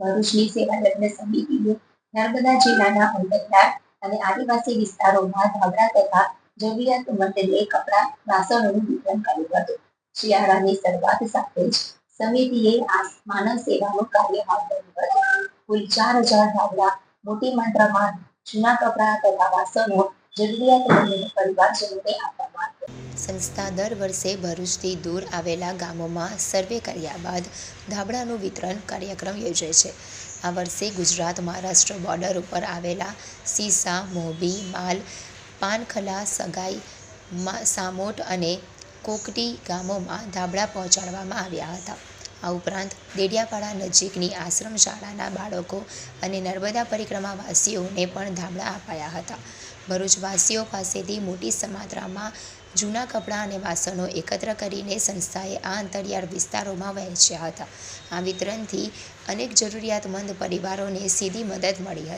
ભરૂચની સેવા લગ્ન સમિતિએ નર્મદા જિલ્લાના અંતરિયાળ અને આદિવાસી વિસ્તારોમાં ધાબળા તથા જરૂરિયાતમંદને કપડાં વાસણોનું વિતરણ કર્યું હતું. શિયાળાની શરૂઆત સાથે જ સમિતિએ આ માનવ સેવાનું કાર્ય હાથ ધર્યું હતું. કુલ ચાર હજાર ધાબળા, મોટી માત્રામાં જૂના કપડાં તથા વાસણો જરૂરિયાતમંદ પરિવારજનોને આપવામાં આવ્યા. સંસ્થા દર વર્ષે ભરૂચથી દૂર આવેલા ગામોમાં સર્વે કર્યા બાદ ધાબળાનું વિતરણ કાર્યક્રમ યોજે છે. આ વર્ષે ગુજરાત મહારાષ્ટ્ર બોર્ડર ઉપર આવેલા સીસા મોબી માલ, પાનખલા, સગાઈ સામોટ અને કોકટી ગામોમાં ધાબળા પહોંચાડવામાં આવ્યા હતા. આ ઉપરાંત દેડિયાપાડા નજીકની આશ્રમ શાળાના બાળકો અને નર્મદા પરિક્રમાવાસીઓને પણ ધાબળા અપાયા હતા. ભરૂચવાસીઓ પાસેથી મોટી માત્રામાં જૂના કપડાં અને વાસણો એકત્ર કરીને સંસ્થાએ આ અંતરિયાળ વિસ્તારોમાં વહેંચ્યા હતા. આ વિતરણથી અનેક જરૂરિયાતમંદ પરિવારોને સીધી મદદ મળી હતી.